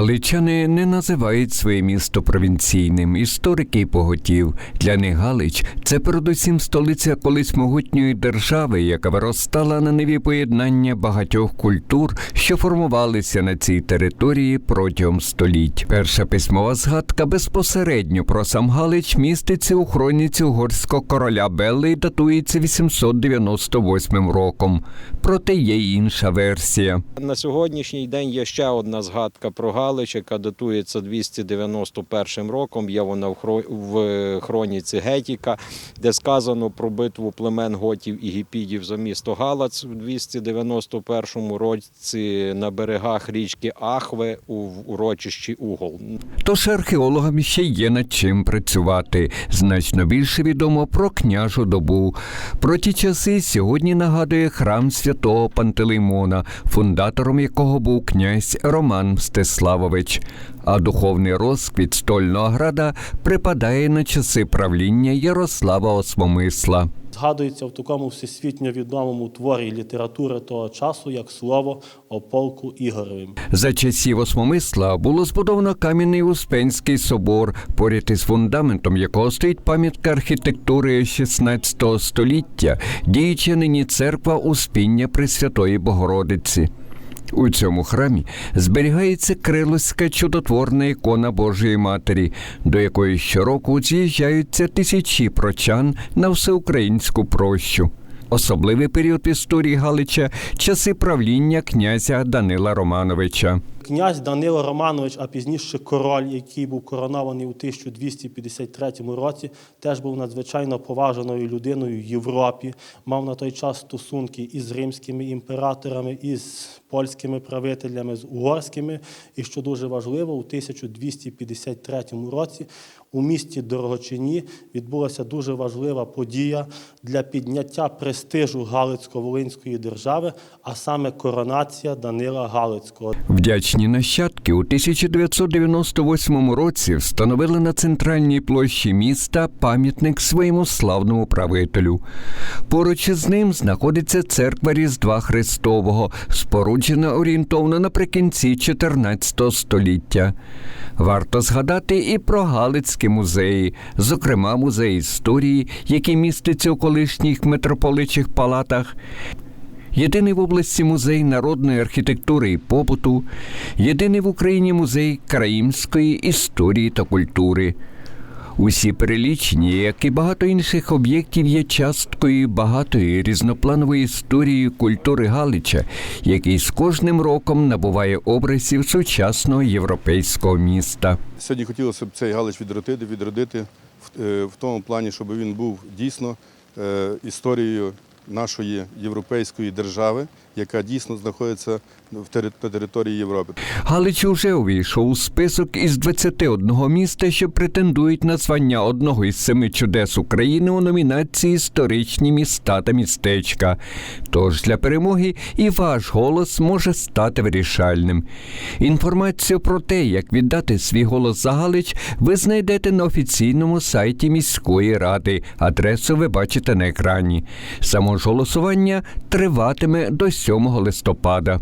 Галичани не називають своє місто провінційним. Історики поготів. Для них Галич це передусім столиця колись могутньої держави, яка виростала на неві поєднання багатьох культур, що формувалися на цій території протягом століть. Перша письмова згадка безпосередньо про сам Галич міститься у хроніці угорського короля Белли і датується 898 роком. Проте є інша версія. На сьогоднішній день є ще одна згадка про Галич, яка датується 291 роком. Є вона в хроніці Гетіка, де сказано про битву племен готів і гіпідів за місто Галац у 291 році на берегах річки Ахве у урочищі Угол. Тож археологам ще є над чим працювати. Значно більше відомо про княжу добу. Про ті часи сьогодні нагадує храм святого Пантелеймона, фундатором якого був князь Роман Мстиславович. А духовний розквіт стольного града припадає на часи правління Ярослава Осмомисла. Згадується в такому всесвітньо відомому творі літератури того часу, як слово о полку Ігоревим. За часів Осмомисла було збудовано кам'яний Успенський собор, поряд із фундаментом якого стоїть пам'ятка архітектури 16 століття, діюча нині церква Успіння Пресвятої Богородиці. У цьому храмі зберігається крилоська чудотворна ікона Божої Матері, до якої щороку з'їжджаються тисячі прочан на всеукраїнську прощу. Особливий період історії Галича часи правління князя Данила Романовича. Князь Данило Романович, а пізніше король, який був коронований у 1253 році, теж був надзвичайно поважаною людиною в Європі. Мав на той час стосунки із римськими імператорами, із польськими правителями, з угорськими. І що дуже важливо, у 1253 році у місті Дорогочині відбулася дуже важлива подія для підняття престижу Галицько-Волинської держави, а саме коронація Данила Галицького. Вдячні нащадки у 1998 році встановили на центральній площі міста пам'ятник своєму славному правителю. Поруч із ним знаходиться церква Різдва Христового, споруджена орієнтовно наприкінці 14 століття. Варто згадати і про Галицькі музеї, зокрема музей історії, який міститься у колишніх митрополичих палатах. Єдиний в області музей народної архітектури і побуту, єдиний в Україні музей країмської історії та культури. Усі перелічені, як і багато інших об'єктів, є часткою багатої різнопланової історії культури Галича, який з кожним роком набуває образів сучасного європейського міста. Сьогодні хотілося б цей Галич відродити, відродити в, е, тому плані, щоб він був дійсно е, історією нашої європейської держави, яка дійсно знаходиться в території Європи. Галич уже увійшов у список із 21 міста, що претендують на звання одного із семи чудес України у номінації Історичні міста та містечка. Тож для перемоги і ваш голос може стати вирішальним. Інформацію про те, як віддати свій голос за Галич, ви знайдете на офіційному сайті міської ради. Адресу ви бачите на екрані. Само ж голосування триватиме до 7 листопада.